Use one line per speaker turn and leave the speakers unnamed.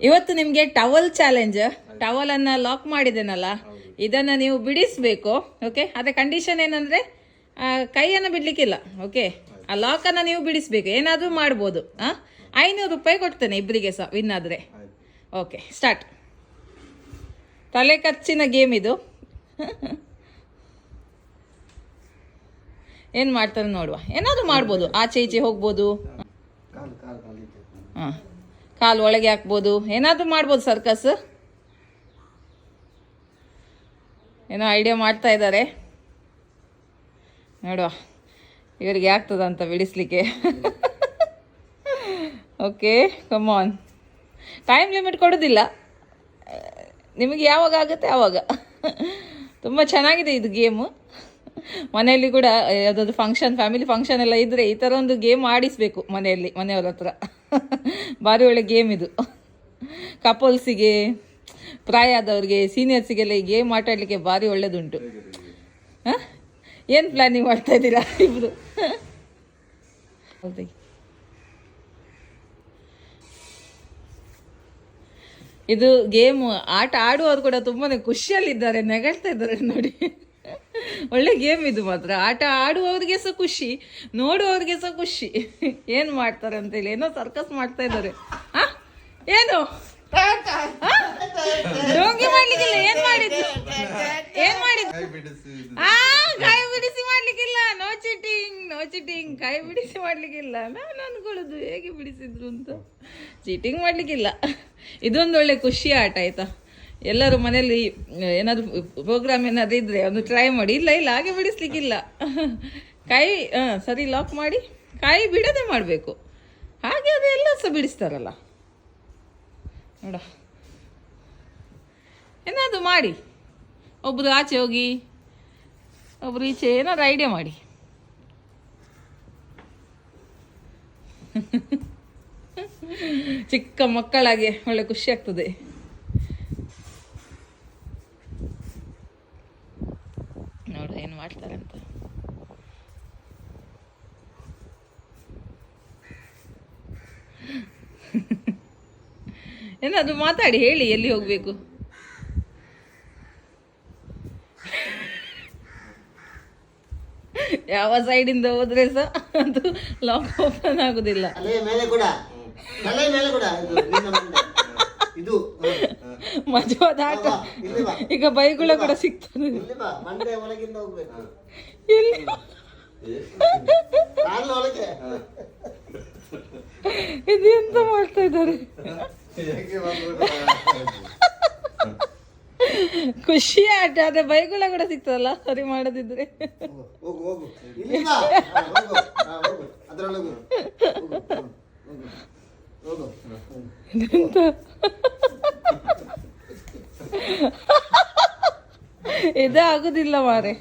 ಇವತ್ತು ನಿಮಗೆ towel challenge towel ಅನ್ನ ಲಾಕ್ ಮಾಡಿದ್ದೇನಲ್ಲ ಇದನ್ನ ನೀವು ಬಿಡಿಸ್ಬೇಕು ಓಕೆ ಅದೇ ಕಂಡೀಷನ್ ಏನಂದ್ರೆ ಕೈಯನ್ನು ಬಿಡ್ಲಿಕ್ಕಿಲ್ಲ ಓಕೆ ಆ ಲಾಕನ್ನು ಅನ್ನ ನೀವು ಬಿಡಿಸ್ಬೇಕು ಏನಾದರೂ ಮಾಡ್ಬೋದು ಹಾಂ ಐನೂರು ರೂಪಾಯಿ ಕೊಡ್ತೇನೆ ಇಬ್ಬರಿಗೆ ಸಹ ವಿನ್ ಆದ್ರೆ. ಓಕೆ ಸ್ಟಾರ್ಟ್ ತಲೆ ಖರ್ಚಿನ ಗೇಮ್ ಇದು. ಏನು ಮಾಡ್ತಾರೆ ನೋಡುವ? ಏನಾದರೂ ಮಾಡ್ಬೋದು. ಆಚೆ ಈಚೆ ಹೋಗ್ಬೋದು. ಹಾಂ. ಕಾಲು ಒಳಗೆ ಹಾಕ್ಬೋದು. ಏನಾದರೂ ಮಾಡ್ಬೋದು ಸರ್ಕಸ್ ಏನೋ ಐಡಿಯಾ ಮಾಡ್ತಾ ಇದ್ದಾರೆ ನೋಡುವ. ಇವರಿಗೆ ಆಗ್ತದಂತ ಬಿಡಿಸ್ಲಿಕ್ಕೆ. Okay come on time limit ಕೊಡೋದಿಲ್ಲ. ನಿಮಗೆ ಯಾವಾಗ ಆಗುತ್ತೆ ಆವಾಗ ತುಂಬ ಚೆನ್ನಾಗಿದೆ ಇದು ಗೇಮು. ಮನೆಯಲ್ಲಿ ಕೂಡ ಯಾವುದಾದ್ರು ಫಂಕ್ಷನ್ ಫ್ಯಾಮಿಲಿ ಫಂಕ್ಷನ್ ಎಲ್ಲ ಇದ್ದರೆ ಈ ಥರ ಒಂದು ಗೇಮ್ ಆಡಿಸ್ಬೇಕು ಮನೆಯಲ್ಲಿ, ಮನೆಯವ್ರ ಹತ್ರ. ಭಾರಿ ಒಳ್ಳೆ ಗೇಮ್ ಇದು. ಕಪಲ್ಸಿಗೆ ಪ್ರಾಯ ಆದವ್ರಿಗೆ ಸೀನಿಯರ್ಸಿಗೆಲ್ಲ ಈ ಗೇಮ್ ಆಟ ಆಡಲಿಕ್ಕೆ ಭಾರಿ ಒಳ್ಳೇದುಂಟು. ಹಾಂ? ಏನು ಪ್ಲ್ಯಾನಿಂಗ್ ಮಾಡ್ತಾ ಇದ್ದೀರಾ ಇಬ್ಬರು ಹೌದಾಗಿ ಇದು ಗೇಮ್ ಆಟ ಆಡುವವರು ಕೂಡ ತುಂಬಾ ಖುಷಿಯಲ್ಲಿದ್ದಾರೆ, ನೆಗಳ್ತಾ ಇದ್ದಾರೆ ನೋಡಿ. ಒಳ್ಳೆ ಗೇಮ್ ಇದು ಮಾತ್ರ. ಆಟ ಆಡುವವ್ರಿಗೆ ಸಹ ಖುಷಿ ನೋಡುವವ್ರಿಗೆ ಸಹ ಖುಷಿ. ಏನ್ ಮಾಡ್ತಾರೆ ಅಂತೇಳಿ ಏನೋ ಸರ್ಕಸ್ ಮಾಡ್ತಾ ಇದ್ದಾರೆ. ಆ? ಏನು? ಡೋಂಗಿ ಮಾಡ್ಲಿಕ್ಕಿಲ್ಲ ಏನ್ ಮಾಡಿದ್ದು? ಏನ್ ಮಾಡಿದ್ದು? ಆ ಕೈ ಬಿಡಿಸಿ ಮಾಡ್ಲಿಕ್ಕಿಲ್ಲ. ನೋ ಚೀಟಿಂಗ್ ನೋ ಚೀಟಿಂಗ್ ಕೈ ಬಿಡಿಸಿ ಮಾಡ್ಲಿಕ್ಕಿಲ್ಲ. ನಾನು ಅನ್ಕೊಳ್ಳೋದು ಹೇಗೆ ಬಿಡಿಸಿದ್ರು ಅಂತ. ಚೀಟಿಂಗ್ ಮಾಡ್ಲಿಕ್ಕಿಲ್ಲ. ಇದೊಂದು ಒಳ್ಳೆ ಖುಷಿ ಆಟ ಆಯ್ತಾ? ಎಲ್ಲರೂ ಮನೆಯಲ್ಲಿ ಏನಾದರೂ ಪ್ರೋಗ್ರಾಮ್ ಏನಾದರೂ ಇದ್ದರೆ ಒಂದು ಟ್ರೈ ಮಾಡಿ. ಇಲ್ಲ ಇಲ್ಲ ಹಾಗೆ ಬಿಡಿಸ್ಲಿಕ್ಕಿಲ್ಲ. ಕೈ ಆ, ಸರಿ ಲಾಕ್ ಮಾಡಿ ಕೈ ಬಿಡದೆ ಮಾಡಬೇಕು. ಹಾಗೆ ಅದು ಎಲ್ಲ ಸಹ ಬಿಡಿಸ್ತಾರಲ್ಲ. ನೋಡ. ಏನಾದರೂ ಮಾಡಿ. ಒಬ್ಬರು ಆಚೆ ಹೋಗಿ ಒಬ್ಬರು ಈಚೆ ಏನಾದ್ರು ಐಡಿಯಾ ಮಾಡಿ. ಚಿಕ್ಕ ಮಕ್ಕಳಾಗೆ ಒಳ್ಳೆ ಖುಷಿ ಆಗ್ತದೆ. ನೋಡು ಏನು ಮಾಡ್ತಾರೆ ಅಂತ ಏನಾದ್ರು ಮಾತಾಡಿ, ಹೇಳಿ, ಎಲ್ಲಿ ಹೋಗಬೇಕು? ಯಾವ ಸೈಡಿಂದ ಹೋದ್ರೆ ಸಹ ಅದು ಲಾಕ್ ಓಪನ್ ಆಗುದಿಲ್ಲ.
ತಲೆಯ ಮೇಲೆ ಕೂಡ. ತಲೆ ಮೇಲೆ ಕೂಡ ಇದು ನಿನ್ನ ಮಂಡೆ. ಇದು ಹ.
ಮಜವಾದ ಆಟ. ಈಗ ಬೈಗುಳ ಕೂಡ ಸಿಗ್ತದೆ.
ಮಂಡೆ ಒಳಗಿಂದ ಹೋಗ್ಬೇಕು
ಎಲ್ಲಿ
ಕಾಲು ಒಳಗೆ.
ಇದು ಎಂತ ಮಾಡ್ತಾ ಇದ್ದಾರೆ? ಖುಷಿ ಆಟ ಅದೇ ಬೈಗುಳ ಕೂಡ ಸಿಗ್ತದಲ್ಲ ಸರಿ ಮಾಡದಿದ್ರೆ.
ಅದ್ರೊಳಗು. ಹೋಗು
ಇದಾಗುದಿಲ್ಲ ಮಾರೆ.